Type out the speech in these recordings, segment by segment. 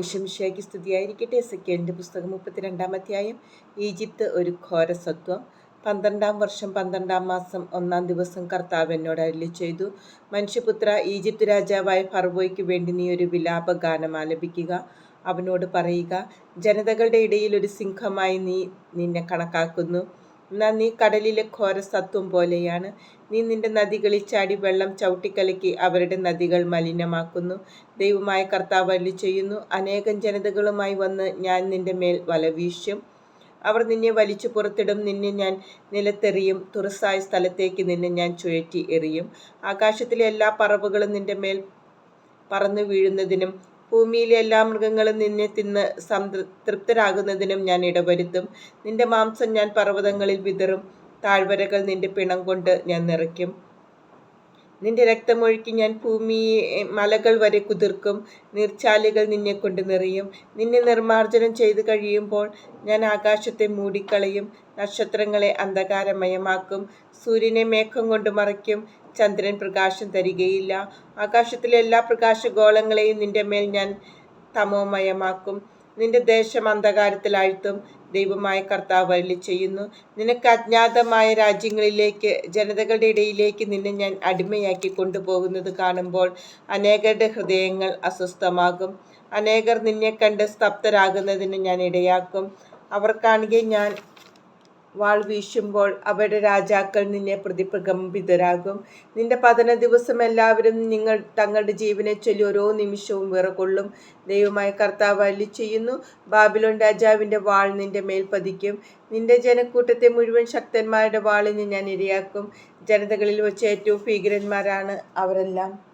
ഇഷമിഷയ്ക്ക് സ്തുതിയായിരിക്കട്ടെ. സെക്കൻഡ് പുസ്തകം മുപ്പത്തിരണ്ടാം അധ്യായം. ഈജിപ്ത് ഒരു ഘോരസത്വം പന്ത്രണ്ടാം വർഷം പന്ത്രണ്ടാം മാസം ഒന്നാം ദിവസം കർത്താവ് എന്നോട് അരുളി ചെയ്തു മനുഷ്യപുത്ര ഈജിപ്ത് രാജാവായ ഫർവോയ്ക്ക് വേണ്ടി നീ ഒരു വിലാപ ഗാനം ആലപിക്കുക. അവനോട് പറയുക ജനതകളുടെ ഇടയിൽ ഒരു സിംഹമായി നീ നിന്നെ കണക്കാക്കുന്നു. എന്നാൽ നീ കടലിലെ ഘോരസത്വം പോലെയാണ്. നീ നിന്റെ നദികളിൽ ചാടി വെള്ളം ചവിട്ടിക്കലക്കി അവരുടെ നദികൾ മലിനമാക്കുന്നു. ദൈവമായ കർത്താവ് അല്ലി ചെയ്യുന്നു അനേകം ജനതകളുമായി വന്ന് ഞാൻ നിന്റെ മേൽ വല വീശും. അവർ നിന്നെ വലിച്ചു പുറത്തിടും നിന്നെ ഞാൻ നിലത്തെറിയും. തുറസായ സ്ഥലത്തേക്ക് നിന്നെ ഞാൻ ചുഴറ്റി എറിയും. ആകാശത്തിലെ എല്ലാ പറവുകളും നിന്റെ മേൽ പറന്നു വീഴുന്നതിനും ഭൂമിയിലെ എല്ലാ മൃഗങ്ങളും നിന്നെ തിന്ന് സംതൃപ്തരാകുന്നതിനും ഞാൻ ഇടവരുത്തും. നിന്റെ മാംസം ഞാൻ പർവതങ്ങളിൽ വിതറും. താഴ്വരകൾ നിന്റെ പിണം കൊണ്ട് ഞാൻ നിറയ്ക്കും. നിന്റെ രക്തമൊഴുക്കി ഞാൻ ഭൂമി മലകൾ വരെ കുതിർക്കും. നീർച്ചാലുകൾ നിന്നെ കൊണ്ട് നിറയും. നിന്നെ നിർമ്മാർജനം ചെയ്തു കഴിയുമ്പോൾ ഞാൻ ആകാശത്തെ മൂടിക്കളയും. നക്ഷത്രങ്ങളെ അന്ധകാരമയമാക്കും. സൂര്യനെ മേഘം കൊണ്ട് മറയ്ക്കും. ചന്ദ്രൻ പ്രകാശം തരികയില്ല. ആകാശത്തിലെ എല്ലാ പ്രകാശഗോളങ്ങളെയും നിന്റെ മേൽ ഞാൻ തമോമയമാക്കും. നിന്റെ ദേശം അന്ധകാരത്തിലാഴ്ത്തും. ദൈവമായ കർത്താവ് അരുളി ചെയ്യുന്നു. നിനക്ക് അജ്ഞാതമായ രാജ്യങ്ങളിലേക്ക് ജനതകളുടെ ഇടയിലേക്ക് നിന്നെ ഞാൻ അടിമയാക്കി കൊണ്ടുപോകുന്നത് കാണുമ്പോൾ അനേകരുടെ ഹൃദയങ്ങൾ അസ്വസ്ഥമാകും. അനേകർ നിന്നെ കണ്ട് സ്തബ്ധരാകുന്നതിന് ഞാൻ ഇടയാക്കും. അവർ ഞാൻ വാൾ വീശുമ്പോൾ അവരുടെ രാജാക്കൾ നിന്നെ പ്രതിപ്രകമ്പിതരാകും. നിന്റെ പതന ദിവസം എല്ലാവരും നിങ്ങൾ തങ്ങളുടെ ജീവനെ ചൊല്ലി ഓരോ നിമിഷവും വിറകൊള്ളും. ദൈവമായ കർത്താവ് അല്ലി ചെയ്യുന്നു ബാബിലോൺ രാജാവിന്റെ വാൾ നിന്റെ മേൽ പതിക്കും. നിന്റെ ജനക്കൂട്ടത്തെ മുഴുവൻ ശക്തന്മാരുടെ വാളിന് ഞാൻ ഇരയാക്കും. ജനതകളിൽ വെച്ച് ഏറ്റവും ഭീകരന്മാരാണ് അവരെല്ലാം.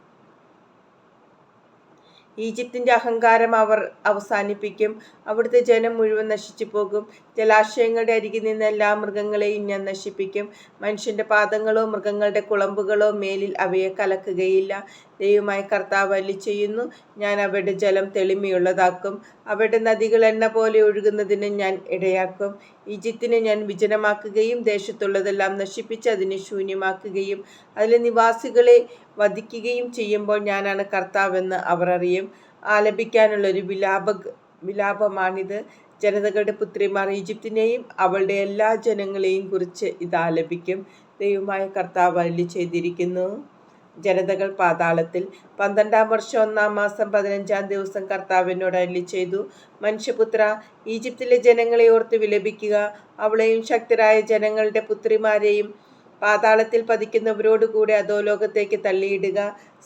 ഈജിപ്തിന്റെ അഹങ്കാരം അവർ അവസാനിപ്പിക്കും. അവിടുത്തെ ജനം മുഴുവൻ നശിച്ചു പോകും. ജലാശയങ്ങളുടെ അരികിൽ നിന്ന് എല്ലാ മൃഗങ്ങളെയും ഞാൻ നശിപ്പിക്കും. മനുഷ്യന്റെ പാദങ്ങളോ മൃഗങ്ങളുടെ കുളമ്പുകളോ മേലിൽ അവയെ കലക്കുകയില്ല. ദൈവമായ കർത്താവ് അല്ലി ചെയ്യുന്നു ഞാൻ അവരുടെ ജലം തെളിമയുള്ളതാക്കും. അവരുടെ നദികൾ എണ്ണ പോലെ ഒഴുകുന്നതിന് ഞാൻ ഇടയാക്കും. ഈജിപ്തിനെ ഞാൻ വിജനമാക്കുകയും ദേശത്തുള്ളതെല്ലാം നശിപ്പിച്ച് അതിനെ ശൂന്യമാക്കുകയും അതിലെ നിവാസികളെ വധിക്കുകയും ചെയ്യുമ്പോൾ ഞാനാണ് കർത്താവെന്ന് അവർ അറിയും. ആലപിക്കാനുള്ളൊരു വിലാപ വിലാപമാണിത്. ജനതകളുടെ പുത്രിമാർ ഈജിപ്തിനെയും അവളുടെ എല്ലാ ജനങ്ങളെയും കുറിച്ച് ഇത് ആലപിക്കും. ദൈവമായ കർത്താവ് അല്ലി ചെയ്തിരിക്കുന്നു. ജനതകൾ പാതാളത്തിൽ പന്ത്രണ്ടാം വർഷം ഒന്നാം മാസം പതിനഞ്ചാം ദിവസം കർത്താവിനോട് അല്ലി ചെയ്തു. മനുഷ്യപുത്ര ഈജിപ്തിലെ ജനങ്ങളെ ഓർത്ത് വിലപിക്കുക. അവളെയും ശക്തരായ ജനങ്ങളുടെ പുത്രിമാരെയും പാതാളത്തിൽ പതിക്കുന്നവരോടുകൂടെ അധോലോകത്തേക്ക് തള്ളിയിടുക?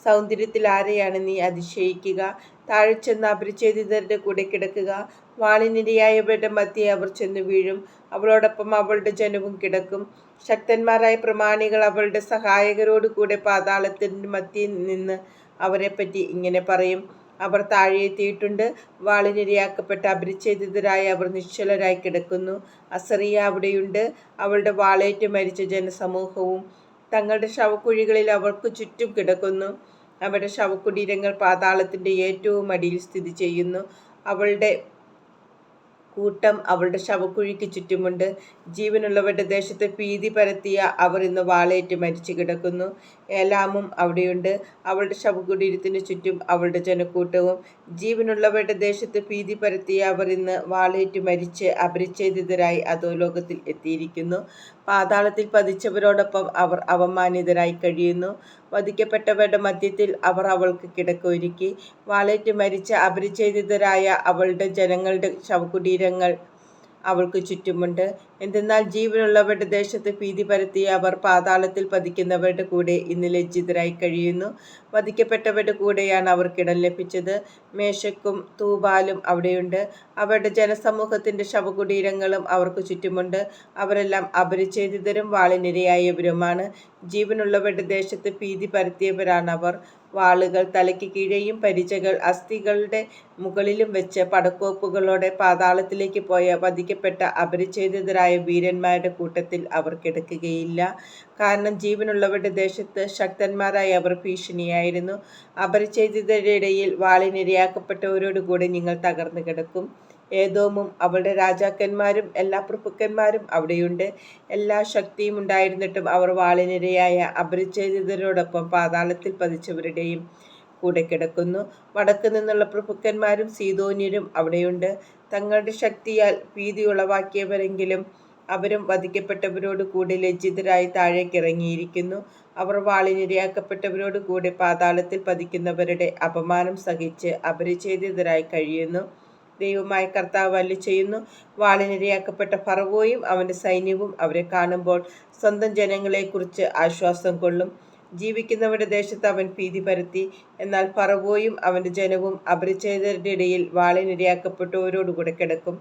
സൗന്ദര്യത്തിൽ ആരെയാണ് നീ അതിശയിക്കുക? താഴെ ചെന്ന് അപരിചേതിതരുടെ കൂടെ കിടക്കുക. വാളിനിരയായവരുടെ മധ്യേ അവർ ചെന്ന് വീഴും. അവളോടൊപ്പം അവളുടെ ജനവും കിടക്കും. ശക്തന്മാരായ പ്രമാണികൾ അവളുടെ സഹായകരോടുകൂടെ പാതാളത്തിന്റെ മധ്യയിൽ നിന്ന് അവരെപ്പറ്റി ഇങ്ങനെ പറയും. അവർ താഴെയെത്തിയിട്ടുണ്ട് വാളിനിരയാക്കപ്പെട്ട അപരിച്ഛേദിതരായി അവർ നിശ്ചലരായി കിടക്കുന്നു. അസറിയ അവിടെയുണ്ട് അവളുടെ വാളേറ്റ് മരിച്ച ജനസമൂഹവും തങ്ങളുടെ ശവക്കുഴികളിൽ അവർക്ക് ചുറ്റും കിടക്കുന്നു. അവരുടെ ശവക്കുടീരങ്ങൾ പാതാളത്തിന്റെ ഏറ്റവും അടിയിൽ സ്ഥിതി ചെയ്യുന്നു. അവളുടെ കൂട്ടം അവളുടെ ശവക്കുഴിക്ക് ചുറ്റുമുണ്ട്. ജീവനുള്ളവരുടെ ദേശത്ത് ഭീതി പരത്തിയ അവർ ഇന്ന് വാളേറ്റ് മരിച്ചു കിടക്കുന്നു. ഏലാമും അവിടെയുണ്ട്. അവളുടെ ശവകുടീരത്തിന് ചുറ്റും അവളുടെ ജനക്കൂട്ടവും. ജീവനുള്ളവരുടെ ദേശത്ത് ഭീതി പരത്തിയ അവർ ഇന്ന് വാളേറ്റ് മരിച്ച് അപരിച്ഛേദിതരായി അധോലോകത്തിൽ എത്തിയിരിക്കുന്നു. പാതാളത്തിൽ പതിച്ചവരോടൊപ്പം അവർ അവമാനിതരായി കഴിയുന്നു. വധിക്കപ്പെട്ടവരുടെ മധ്യത്തിൽ അവർ അവൾക്ക് കിടക്കൊരുക്കി വാളേറ്റ് മരിച്ച അപരിച്ഛേദിതരായ അവളുടെ ജനങ്ങളുടെ ശവകുടീരങ്ങൾ അവൾക്ക് ചുറ്റുമുണ്ട്. എന്തെന്നാൽ ജീവനുള്ളവരുടെ ദേശത്ത് ഭീതി പരത്തിയ അവർ പാതാളത്തിൽ പതിക്കുന്നവരുടെ കൂടെ ഇന്ന് ലജ്ജിതരായി കഴിയുന്നു. വധിക്കപ്പെട്ടവരുടെ കൂടെയാണ് അവർക്കിടം ലഭിച്ചത്. മേശക്കും തൂബാലും അവിടെയുണ്ട്. അവരുടെ ജനസമൂഹത്തിന്റെ ശവകുടീരങ്ങളും അവർക്ക് ചുറ്റുമുണ്ട്. അവരെല്ലാം അപരിച്ഛേദിതരും വാളിനിരയായവരുമാണ് ജീവനുള്ളവരുടെ ദേശത്ത് ഭീതി പരത്തിയവരാണ് അവർ. വാളുകൾ തലയ്ക്ക് കീഴെയും പരിചകൾ അസ്ഥികളുടെ മുകളിലും വെച്ച് പടക്കോപ്പുകളോടെ പാതാളത്തിലേക്ക് പോയ വധിക്കപ്പെട്ട അപരിച്ഛേദിതരായ വീരന്മാരുടെ കൂട്ടത്തിൽ അവർ കിടക്കുകയില്ല. കാരണം ജീവനുള്ളവരുടെ ദേശത്ത് ശക്തന്മാരായ അവർ ഭീഷണിയായിരുന്നു. അപരിചിതരുടെ ഇടയിൽ വാളിനിരയാക്കപ്പെട്ടവരോടുകൂടി നിങ്ങൾ തകർന്നു കിടക്കും. ഏതോമും അവളുടെ രാജാക്കന്മാരും എല്ലാ പ്രഭുക്കന്മാരും അവിടെയുണ്ട്. എല്ലാ ശക്തിയും ഉണ്ടായിരുന്നിട്ടും അവർ വാളിനിരയായ അപരിചിതരോടൊപ്പം പാതാളത്തിൽ പതിച്ചവരുടെയും കൂടെ കിടക്കുന്നു. വടക്ക് നിന്നുള്ള പ്രഭുക്കന്മാരും സീതോന്യരും അവിടെയുണ്ട്. തങ്ങളുടെ ശക്തിയാൽ ഭീതി ഉളവാക്കിയവരെങ്കിലും അവരും വധിക്കപ്പെട്ടവരോട് കൂടി ലജ്ജിതരായി താഴേക്കിറങ്ങിയിരിക്കുന്നു. അവർ വാളിനിരയാക്കപ്പെട്ടവരോട് കൂടി പാതാളത്തിൽ പതിക്കുന്നവരുടെ അപമാനം സഹിച്ച് അപരിച്ഛേദിതരായി കഴിയുന്നു. ദൈവമായ കർത്താവ് അല്ലി ചെയ്യുന്നു വാളിനിരയാക്കപ്പെട്ട ഫറവോയും അവന്റെ സൈന്യവും അവരെ കാണുമ്പോൾ സ്വന്തം ജനങ്ങളെക്കുറിച്ച് ആശ്വാസം കൊള്ളും. ജീവിക്കുന്നവരുടെ ദേശത്ത് അവൻ ഭീതി പരത്തി. എന്നാൽ പറവോയും അവന്റെ ജനവും അപരിച്ഛേദരുടെ ഇടയിൽ വാളിനിരയാക്കപ്പെട്ടവരോടുകൂടെ കിടക്കും.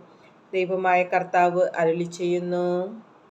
ദൈവമായ കർത്താവ് അരുളി ചെയ്യുന്നു